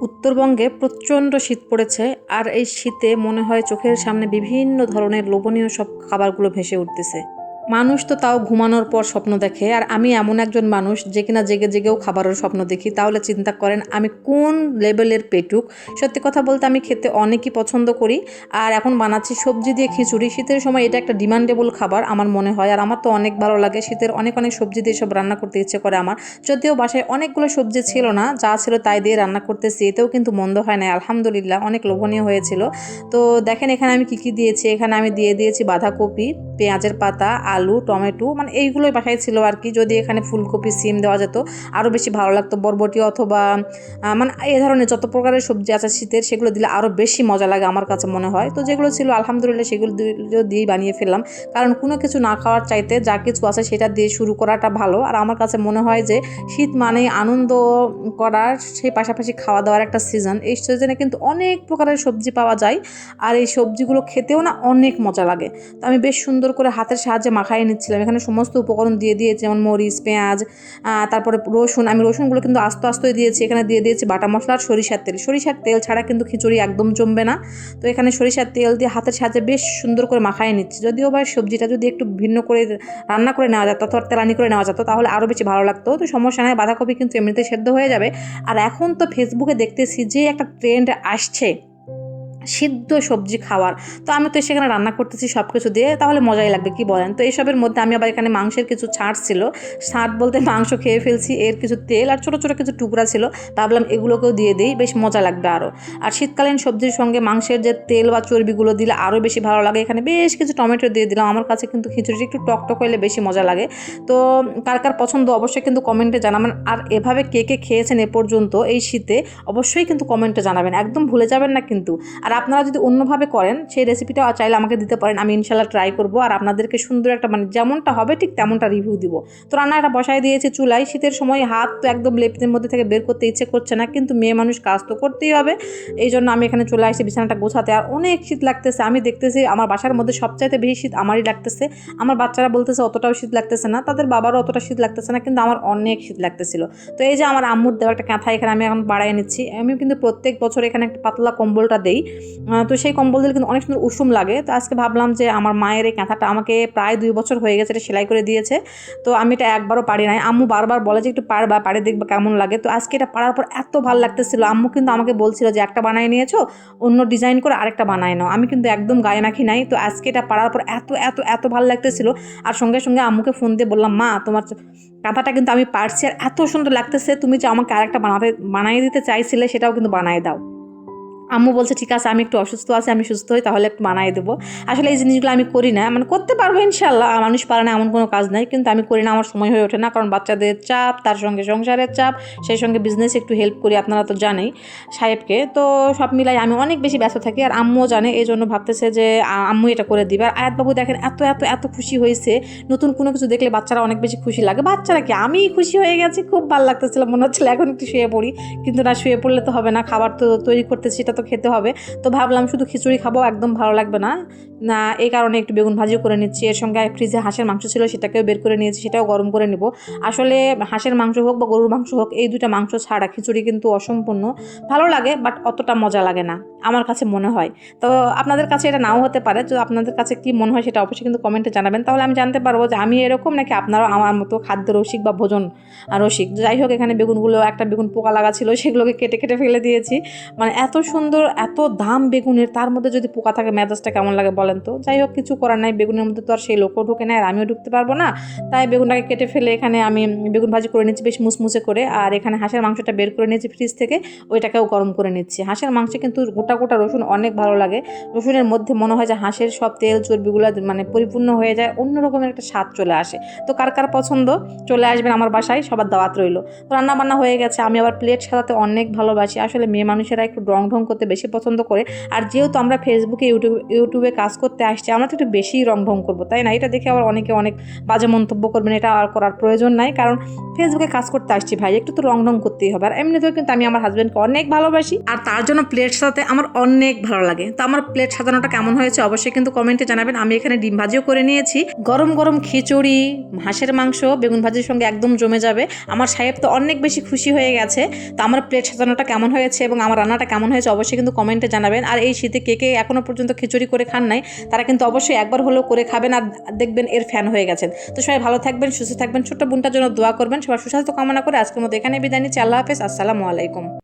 উত্তরবঙ্গে প্রচণ্ড শীত পড়েছে, আর এই শীতে মনে হয় চোখের সামনে বিভিন্ন ধরনের লোভনীয় সব খাবারগুলো ভেসে উঠতেছে। মানুষ তো তাও ঘুমানোর পর স্বপ্ন দেখে, আর আমি এমন একজন মানুষ যে কিনা জেগে জেগেও খাবারের স্বপ্ন দেখি, তাহলে চিন্তা করেন আমি কোন লেভেলের পেটুক। সত্যি কথা বলতে আমি খেতে অনেকই পছন্দ করি, আর এখন বানাচ্ছি সবজি দিয়ে খিচুড়ি। শীতের সময় এটা একটা ডিমান্ডেবল খাবার আমার মনে হয়, আর আমার তো অনেক ভালো লাগে। শীতের অনেক অনেক সবজি দিয়ে সব রান্না করতে ইচ্ছে করে আমার। যদিও বাসায় অনেকগুলো সবজি ছিল না, যা ছিল তাই দিয়ে রান্না করতেছি, এতেও কিন্তু মন্দ হয় না আলহামদুলিল্লাহ, অনেক লোভনীয় হয়েছিল। তো দেখেন এখানে আমি কী কী দিয়েছি, এখানে আমি দিয়ে দিয়েছি বাঁধাকপি পেঁয়াজের পাতা, আলু, টমেটো মানে এইগুলোই বাসায় ছিল আর কি। যদি এখানে ফুলকপি, সিম দেওয়া যেত আরও বেশি ভালো লাগতো। বরবটি অথবা মানে এই ধরনের যত প্রকারের সবজি আছে শীতের, সেগুলো দিলে আরও বেশি মজা লাগে আমার কাছে মনে হয়। তো যেগুলো ছিল, আলহামদুলিল্লাহ সেগুলো দিয়ে- দিয়েই বানিয়ে ফেললাম। কারণ কোনো কিছু না খাওয়ার চাইতে যা কিছু আছে সেটা দিয়ে শুরু করাটা ভালো। আর আমার কাছে মনে হয় যে শীত মানেই আনন্দ করার, সেই পাশাপাশি খাওয়া দাওয়ার একটা সিজন এই সিজনে কিন্তু অনেক প্রকারের সবজি পাওয়া যায়। আর এই সবজিগুলো খেতেও না অনেক মজা লাগে। তো আমি বেশ সুন্দর করে হাতের সাহায্যে মাখাই নিচ্ছিলাম। এখানে সমস্ত উপকরণ দিয়ে দিয়েছি, যেমন মরিচ, পেঁয়াজ তারপরে রসুন। আমি রসুনগুলো কিন্তু আস্তে আস্তে দিয়েছি। এখানে দিয়ে দিয়েছি বাটা মশলা আর সরিষার তেল। সরিষার তেল ছাড়া কিন্তু খিচুড়ি একদম জমবে না। তো এখানে সরিষার তেল দিয়ে হাতের সাহায্যে বেশ সুন্দর করে মাখাই নিচ্ছি। যদিও বা সবজিটা যদি একটু ভিন্ন করে রান্না করে নেওয়া যেত অথবা তেলানি করে নেওয়া যেত, তাহলে আরও বেশি ভালো লাগতো। তো সমস্যা নয় বাঁধাকপি কিন্তু এমনিতে সেদ্ধ হয়ে যাবে। আর এখন তো ফেসবুকে দেখতেছি যে একটা ট্রেন্ড আসছে। সিদ্ধ সবজি খাওয়ার। তো আমি তো সেখানে রান্না করতেছি সব কিছু দিয়ে, তাহলে মজাই লাগবে, কি বলেন? তো এইসবের মধ্যে আমি আবার এখানে মাংসের কিছু ছাড় ছিল। ছাড় বলতে মাংস খেয়ে ফেলছি, এর কিছু তেল আর ছোটো ছোটো কিছু টুকরা ছিল। ভাবলাম এগুলোকেও দিয়ে দিই, বেশ মজা লাগবে আরও আর শীতকালীন সবজির সঙ্গে মাংসের যে তেল বা চর্বিগুলো দিলে আরও বেশি ভালো লাগে। এখানে বেশ কিছু টমেটো দিয়ে দিলাম, আমার কাছে কিন্তু খিচুড়ি একটু টকটক হলে বেশি মজা লাগে। তো কার কার পছন্দ অবশ্যই কিন্তু কমেন্টে জানাবেন। আর এভাবে কে কে খেয়েছেন এ পর্যন্ত এই শীতে অবশ্যই কিন্তু কমেন্টে জানাবেন, একদম ভুলে যাবেন না কিন্তু। আর আপনারা যদি অন্যভাবে করেন, সেই রেসিপিটা চাইলে আমাকে দিতে পারেন, আমি ইনশাল্লাহ ট্রাই করব। আর আপনাদেরকে সুন্দর একটা মানে যেমনটা হবে ঠিক তেমনটা রিভিউ দিব। তো রান্নাটা বসায় দিয়েছে চুলায়। শীতের সময় হাত তো একদম লেপটের মধ্যে থেকে বের করতে ইচ্ছে করছে না, কিন্তু মেয়ে মানুষ কাজ তো করতেই হবে। এই জন্য আমি এখানে চলে আসি বিছানাটা গোছাতে। আর অনেক শীত লাগতেছে, আমি দেখতেছি আমার বাসার মধ্যে সবচাইতে বেশি শীত আমারই লাগতেছে। আমার বাচ্চারা বলতেছে অতটাও শীত লাগতেছে না, তাদের বাবারও অতটা শীত লাগতেছে না, কিন্তু আমার অনেক শীত লাগতেছিল। তো এই যে আমার আম্মুর দেওয়া একটা কাঁথা এখানে আমি এখন বাড়াই নিচ্ছি। আমি কিন্তু প্রত্যেক বছর এখানে একটা পাতলা কম্বলটা দেই। তো সেই কম্বল দিলে কিন্তু অনেক সুন্দর উষুম লাগে। তো আজকে ভাবলাম যে আমার মায়ের এই কাঁথাটা আমাকে প্রায় দুই বছর হয়ে গেছে এটা সেলাই করে দিয়েছে। তো আমি এটা একবারও পারি নাই। আম্মু বারবার বলে যে একটু পারবা, পারে দেখবে কেমন লাগে। তো আজকে এটা পারার পর এত ভালো লাগতেছিল। আম্মু কিন্তু আমাকে বলছিল যে একটা বানায় নিয়েছো, অন্য ডিজাইন করে আরেকটা বানায় নাও। আমি কিন্তু একদম গায়ে মাখি নাই। তো আজকে এটা পারার পর এত এত এত ভালো লাগতেছিল। আর সঙ্গে সঙ্গে আম্মুকে ফোন দিয়ে বললাম, মা, তোমার কাঁথাটা কিন্তু আমি পারছি। আর এত সুন্দর লাগতেছে। তুমি যে আমাকে আরেকটা বানাতে, বানিয়ে দিতে চাইছিলে সেটাও কিন্তু বানায় দাও। আম্মু বলছে, ঠিক আছে, আমি একটু অসুস্থ আছি, আমি সুস্থ হই, তাহলে একটু বানাই দেবো। আসলে এই জিনিসগুলো আমি করি না। মানে করতে পারব ইনশাল্লাহ মানুষ পারে না এমন কোনো কাজ নাই, কিন্তু আমি করি না, আমার সময় হয়ে ওঠে না, কারণ বাচ্চাদের চাপ, তার সঙ্গে সংসারের চাপ, সেই সঙ্গে বিজনেস একটু হেল্প করি, আপনারা তো জানেই সাহেবকে। তো সব মিলাই আমি অনেক বেশি ব্যস্ত থাকি, আর আম্মুও জানে এই জন্য ভাবতেছে যে আম্মু এটা করে দিবে। আর আয়াতবাবু দেখেন, এত এত এত খুশি হয়েছে, নতুন কোনো কিছু দেখলে বাচ্চারা অনেক বেশি খুশি লাগে। বাচ্চারা কি আমি খুশি হয়ে গেছি? খুব ভালো লাগতেছিল, মনে হচ্ছিল এখন একটু শুয়ে পড়ি, কিন্তু না, শুয়ে পড়লে তো হবে না, খাবার তো তৈরি করতে সেটা তো খেতে হবে। তো ভাবলাম শুধু খিচুড়ি খাব, একদম ভালো লাগবে না। না, এই কারণে একটু বেগুন ভাজিও করে নিচ্ছি। এর সঙ্গে ফ্রিজে হাঁসের মাংস ছিল, সেটাকেও বের করে নিয়েছি, সেটাও গরম করে নিব। আসলে হাঁসের মাংস হোক বা গরুর মাংস হোক, এই দুটা মাংস ছাড়া খিচুড়ি কিন্তু অসম্পূর্ণ। ভালো লাগে, বাট অতটা মজা লাগে না, আমার কাছে মনে হয়। তো আপনাদের কাছে এটা নাও হতে পারে, তো আপনাদের কাছে কি মনে হয় সেটা অবশ্যই কিন্তু কমেন্টে জানাবেন। তাহলে আমি জানতে পারব যে আমি এরকম নাকি আপনারাও আমার মতো খাদ্য রসিক বা ভোজন রসিক। যাই হোক, এখানে বেগুনগুলো, একটা বেগুন পোকা লাগা ছিল, সেগুলোকে কেটে কেটে ফেলে দিয়েছি। মানে এত সুন্দর এত দাম বেগুনের, তার মধ্যে যদি পোকা থাকে, মেজাজটা কেমন লাগে বলেন তো? যাই হোক, কিছু করার নাই, বেগুনের মধ্যে তো আর সেই লোকও ঢুকে নেয় আর আমিও ঢুকতে পারব না। তাই বেগুনটাকে কেটে ফেলে এখানে আমি বেগুন ভাজি করে নিচ্ছি, বেশ মুসমুসে করে, আর এখানে হাঁসের মাংসটা বের করে নিয়েছি ফ্রিজ থেকে, ওইটাকেও গরম করে নিচ্ছি। হাঁসের মাংসে কিন্তু গোটা গোটা রসুন অনেক ভালো লাগে। রসুনের মধ্যে মনে হয় যে হাঁসের সব তেল চর্বিগুলো মানে পরিপূর্ণ হয়ে যায়, অন্য রকমের একটা স্বাদ চলে আসে। তো কার কার পছন্দ, চলে আসবেন আমার বাসায়, সবার দাওয়াত রইল। তো রান্না বান্না হয়ে গেছে, আমি আবার প্লেট সাজাতে অনেক ভালোবাসি। আসলে মেয়ে মানুষেরা একটু রং ঢং করতে করতে বেশি পছন্দ করে। আর যেহেতু আমরা ফেসবুকে ইউটিউব ইউটিউবে কাজ করতে আসছি, আমরা তো একটু বেশি রং ঢং করব, তাই না? এটা দেখে আবার অনেকে অনেক বাজে মন্তব্য করবেন, এটা আর করার প্রয়োজন নাই। কারণ ফেসবুকে কাজ করতে আসছি ভাই, একটু তো রং ঢং করতেই হবে। আর এমনিতেও কিন্তু আমি আমার হাজব্যান্ডকে অনেক ভালোবাসি। আর তার জন্য প্লেট সাজাতে আমার অনেক ভালো লাগে। তো আমার প্লেট সাজানোটা কেমন হয়েছে অবশ্যই কিন্তু কমেন্টে জানাবেন। আমি এখানে ডিম ভাজিও করে নিয়েছি। গরম গরম খিচুড়ি, হাঁসের মাংস, বেগুন ভাজির সঙ্গে একদম জমে যাবে। আমার সাহেব তো অনেক বেশি খুশি হয়ে গেছে। তো আমার প্লেট সাজানোটা কেমন হয়েছে এবং আমার রান্নাটা কেমন হয়েছে অবশ্যই কিন্তু কমেন্টে জানাবেন। আর এই শীতে কে কে এখনও পর্যন্ত খিচুড়ি করে খান নাই, তারা কিন্তু অবশ্যই একবার হলেও করে খাবেন আর দেখবেন এর ফ্যান হয়ে গেছেন। তো সবাই ভালো থাকবেন, সুস্থ থাকবেন, ছোট্ট বোনটার জন্য দোয়া করবেন। সবার সুস্বাস্থ্য কামনা করে আজকের মতো এখানে বিদায় নিচ্ছি। আল্লাহ হাফেজ, আসসালামু আলাইকুম।